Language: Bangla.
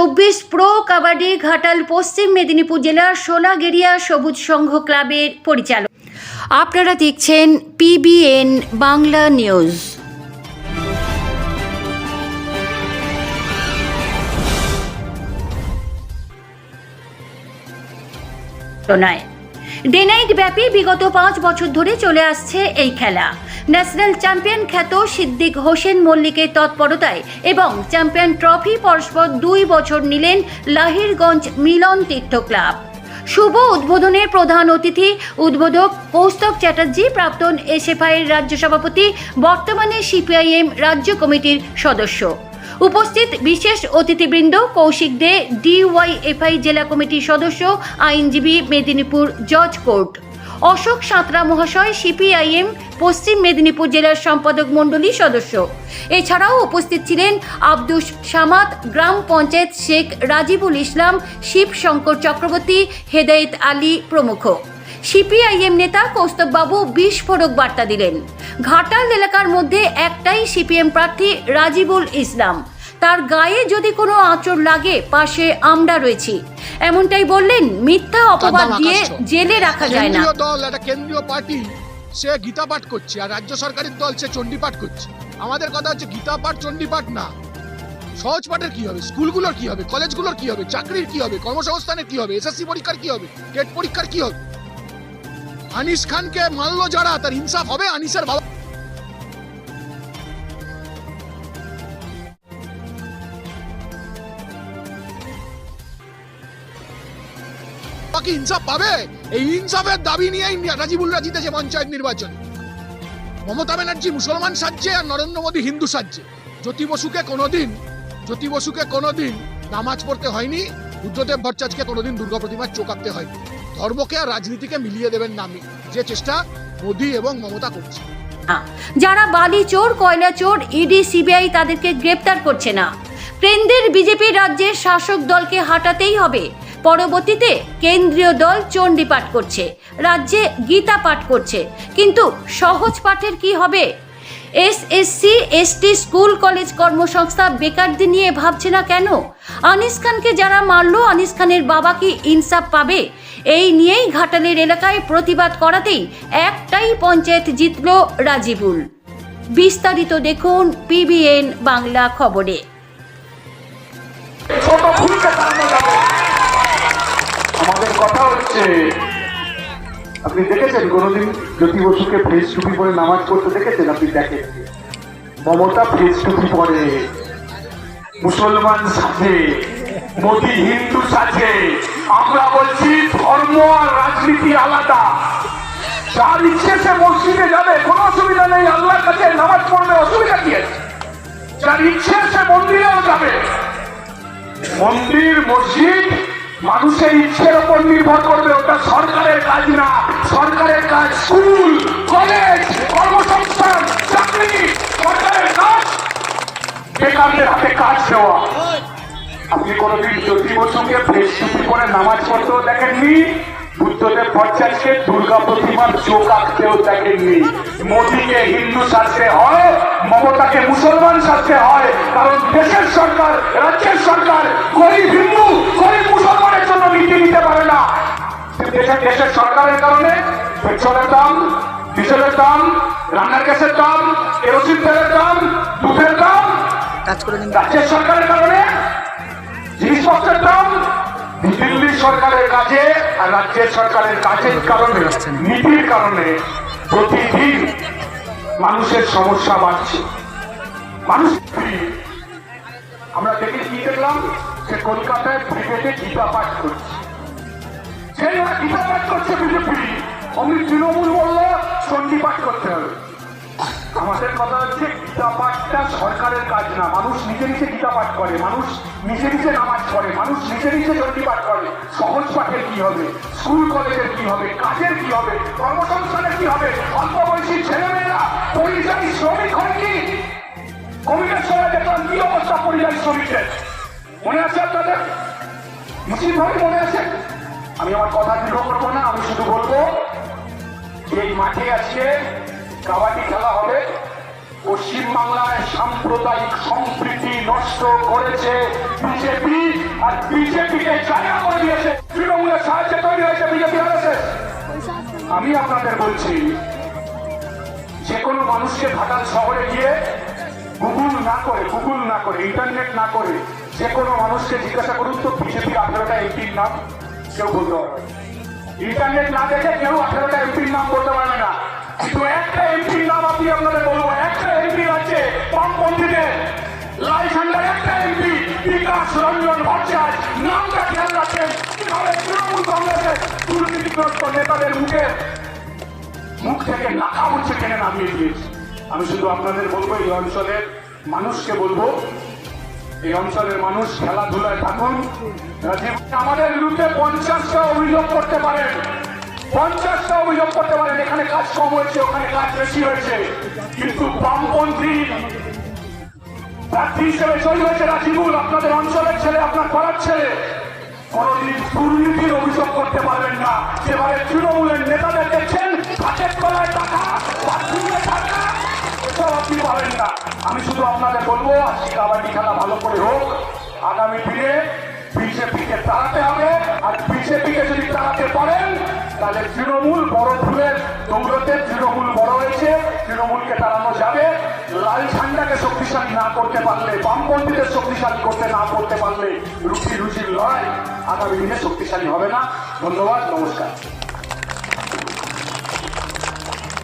চব্বিশ প্রো, কাবাডি, ঘাটাল, পশ্চিম মেদিনীপুর জেলার সোনাগেরিয়া সবুজ সংঘ ক্লাবের পরিচালক। আপনারা দেখছেন পিবিএন বাংলা নিউজ। নয় ডে নাইট ব্যাপী বিগত পাঁচ বছর ধরে চলে আসছে এই খেলা। ন্যাশনাল চ্যাম্পিয়ন খ্যাত সিদ্দিক হোসেন মল্লিকের তৎপরতায় এবং চ্যাম্পিয়ন ট্রফি পরস্পর দুই বছর নিলেন লাহিরগঞ্জ মিলন তীর্থ ক্লাব। শুভ উদ্বোধনের প্রধান অতিথি, উদ্বোধক কৌস্তব চ্যাটার্জি, প্রাক্তন এসএফআইয়ের রাজ্য সভাপতি, বর্তমানে সিপিআইএম রাজ্য কমিটির সদস্য। উপস্থিত বিশেষ অতিথিবৃন্দ কৌশিক দে, ডিওয়াইএফআই জেলা কমিটির সদস্য, আইনজীবী, মেদিনীপুর জজ কোর্ট। অশোক সাঁতরা মহাশয়, সিপিআইএম, পশ্চিম মেদিনীপুর জেলার সম্পাদক মণ্ডলী সদস্য। এছাড়াও উপস্থিত ছিলেন আব্দুস সামাদ, গ্রাম পঞ্চায়েত শেখ রাজিবুল ইসলাম, শিবশঙ্কর চক্রবর্তী, হেদায়েত আলী প্রমুখ। সিপিআইএম নেতা কৌস্তববাবু বিস্ফোরক বার্তা দিলেন। ঘাটাল এলাকার মধ্যে একটাই সিপিএম প্রার্থী রাজিবুল ইসলাম। তার গায়ে যদি কোনো আঁচড় লাগে পাশে আমরা রয়েছি। এমনটাই বললেন মিথ্যা অপবাদ দিয়ে জেলে রাখা যায় না। দল একটা কেন্দ্রীয় পার্টি সে গীতা পাঠ করছে আর রাজ্য সরকারের দল সে চণ্ডী পাঠ করছে। আমাদের কথা হচ্ছে গীতা পাঠ চণ্ডী পাঠ না। সহজ পাঠের কি হবে? স্কুলগুলোর কি হবে? কলেজগুলোর কি হবে? চাকরির কি হবে? কর্মসংস্থানের কি হবে? এসএসসি পরীক্ষার কি হবে? টেট পরীক্ষার কি হবে? আনিস খানকে মানলো যারা তার ইনসাফ হবে আনিসের বাবা কি ইনসাফ পাবে? এই ইনসাফের দাবি নিয়েই রাজিবুলরা জিতেছে পঞ্চায়েত নির্বাচন। মমতা ব্যানার্জি মুসলমান সাজছে আর নরেন্দ্র মোদী হিন্দু সাজছে। জ্যোতি বসুকে কোনোদিন জ্যোতি বসুকে কোনোদিন নামাজ পড়তে হয়নি। বুদ্ধদেব ভট্টাচার্যকে কোনোদিন দুর্গা প্রতিমার চোকাতে হয়নি। ধর্মকে আর রাজনীতিকে মিলিয়ে দেবেন নামি যে চেষ্টা মোদী এবং মমতা করছে। যারা বালি চোর, কয়লা চোর, ইডি, সিবিআই তাদেরকে গ্রেপ্তার করছে না। কেন্দ্রের বিজেপি রাজ্যের শাসক দলকে হাঁটাতেই হবে। পরবর্তীতে কেন্দ্রীয় দল চণ্ডী পাঠ করছে, রাজ্যে গীতা পাঠ করছে। কিন্তু সহজ পাঠের কি হবে? এসএসসি, এসটি, স্কুল, কলেজ কর্মসংস্থা বেকারদের নিয়ে ভাবছে না কেন? আনিস খানকে যারা মারলো, আনিস খানের বাবা কি ইনসাফ পাবে? এই নিয়েই ঘাটালের এলাকায় প্রতিবাদ করাতেই একটাই পঞ্চায়েত জিতল রাজিবুল। বিস্তারিত দেখুন পিবিএন বাংলা খবরে। আমাদের কথা হচ্ছে, আপনি দেখেছেন কোনোদিন জ্যোতি বসুকে ফেস টুপি পরে নামাজ পড়তে দেখেছেন? আপনি দেখেন মমতা ফেস টুপি পরে মুসলমান সাজে, মোদী হিন্দু সাজে। আমরা বলছি ধর্ম আর রাজনীতি আলাদা। যার ইচ্ছে সে মসজিদে যাবে, কোনো অসুবিধা নেই, আল্লাহর কাছে নামাজ পড়বে, অসুবিধা কি আছে? যার ইচ্ছে সে মন্দিরেও যাবে। মন্দির, মসজিদ মানুষের ইচ্ছের উপর নির্ভর করবে, ওটা সরকারের কাজ না। সরকারের কাজ স্কুল, কলেজ, কর্মসংস্থান, চাকরি, সরকারের কাজ। বেকারদের হাতে কাজ দেওয়া। আপনি কোনোদিন জ্যোতি বসুকে ফেসবুক করে নামাজ পড়তেও দেখেননি? বুদ্ধদেব ভট্টাচার্যকে দুর্গা প্রতিমার চোখ আঁকতেও দেখেননি। মোদীকে হিন্দু সাজতে হয়, মমতাকে মুসলমান সাজতে হয়, কারণ দেশের সরকার, রাজ্যের সরকার গরিব হিন্দু, গরিব মুসলমানের জন্য নীতি নিতে পারে না। দেশের দেশের সরকারের কারণে পেট্রোলের দাম ডিজেলের দাম রান্নার গ্যাসের দাম কেরোসিন তেলের দাম দুধের দাম রাজ্যের সরকারের কারণে জিনিসপত্রের দাম দিল্লি সরকারের কাছে আর রাজ্যের সরকারের কাজের কারণে নীতির কারণে প্রতিদিন মানুষের সমস্যা বাড়ছে। মানুষ আমরা দেখে কি দেখলাম? সে কলকাতায় ক্রিকেটে গীতা পাঠ করছে। সেই গীতা পাঠ করছে বিজেপি অমনি তৃণমূল বলল চণ্ডী পাঠ করতে হবে। আমাদের কথা হচ্ছে গীতা পাঠটা সরকারের কাজ না। মানুষ নিজে নিজে গীতা পাঠ করে, মানুষ নিজে নিজে নামাজ পড়ে, মানুষ নিজে নিজে চণ্ডী পাঠ করে। সহজ পাঠের কি হবে? স্কুল, কলেজের কি হবে? কাজের কি হবে? কর্মসংস্থানের কি হবে? অল্প বয়সী ছেলেমেয়েরা, পরিযায়ী শ্রমিক হয় কি? কোভিডের সময় দেখলাম কি অবস্থা পরিযায়ী শ্রমিকদের? মনে আছে আপনাদের? নিশ্চিত ভাবে মনে আছে? আমি আমার কথা দীর্ঘ করব না, আমি শুধু বলব এই মাঠে আজকে কাবাডি খেলা হবে পশ্চিমবাংলায় সাম্প্রদায়িক সম্প্রীতি নষ্ট করেছে বিজেপি, আর বিজেপিকে জায়গা করে দিয়েছে। তৃণমূলের সাহায্যে তৈরি হয়েছে বিজেপি আছে আমি আপনাদের বলছি, যে কোনো মানুষকে ঘাটাল শহরে গিয়ে গুগল না করে ইন্টারনেট না করে, যে কোনো মানুষকে জিজ্ঞাসা করুন তো বিজেপির আঠেরোটা এমপির নাম, কেউ বলতে পারবে ইন্টারনেট না দেখে কেউ আঠেরোটা এমপির নাম বলতে পারবে না। কিন্তু একটা এমপির নাম আপনি আপনাদের বলব, একটা এমপি আছে বামপন্থীদের, লাল ঝান্ডার একটা এমপি বিকাশ রঞ্জন ভট্টাচার্য, নামটা খেয়াল রাখেন কীভাবে তৃণমূল কংগ্রেসের দুর্নীতিগ্রস্ত নেতাদের মুখে মুখ থেকে নাকা মুচ্ছে টেনে নামিয়ে দিয়েছে। আমি শুধু আপনাদের বলব, এই অঞ্চলের মানুষকে বলব, এই অঞ্চলের মানুষ খেলাধুলায় থাকুন। আমাদের বিরুদ্ধে পঞ্চাশটা অভিযোগ করতে পারেন। পঞ্চাশটা অভিযোগ করতে পারেন। এখানে কাজ কম হয়েছে, ওখানে কাজ বেশি হয়েছে। কিন্তু বামপন্থী প্রার্থী হিসেবে তৈরি হয়েছে রাজিবুল। আপনাদের অঞ্চলের ছেলে, আপনার পাড়ার ছেলে। কোনদিন দুর্নীতির অভিযোগ করতে পারবেন না। যেভাবে তৃণমূলের নেতাদের দেখছেন হাতের তলায় টাকা, বাথরুমে টাকা এসব আপনি পাবেন না। আমি শুধু আপনাদের বলব আজকে কাবাডি খেলা ভালো করে হোক। আগামী দিনে বিজেপিকে তাড়াতে হবে, আর বিজেপিকে যদি তাড়াতে পারেন, তাহলে তৃণমূল বড় ফুলের দৌড়তে তৃণমূল বড় হয়েছে, তৃণমূলকে তাড়ানো যাবে। লাল ঝান্ডাকে শক্তিশালী না করতে পারলে, বামপন্থীদের শক্তিশালী করতে না করতে পারলে রুচি রুচির লড়াই আগামী দিনে শক্তিশালী হবে না। ধন্যবাদ, নমস্কার।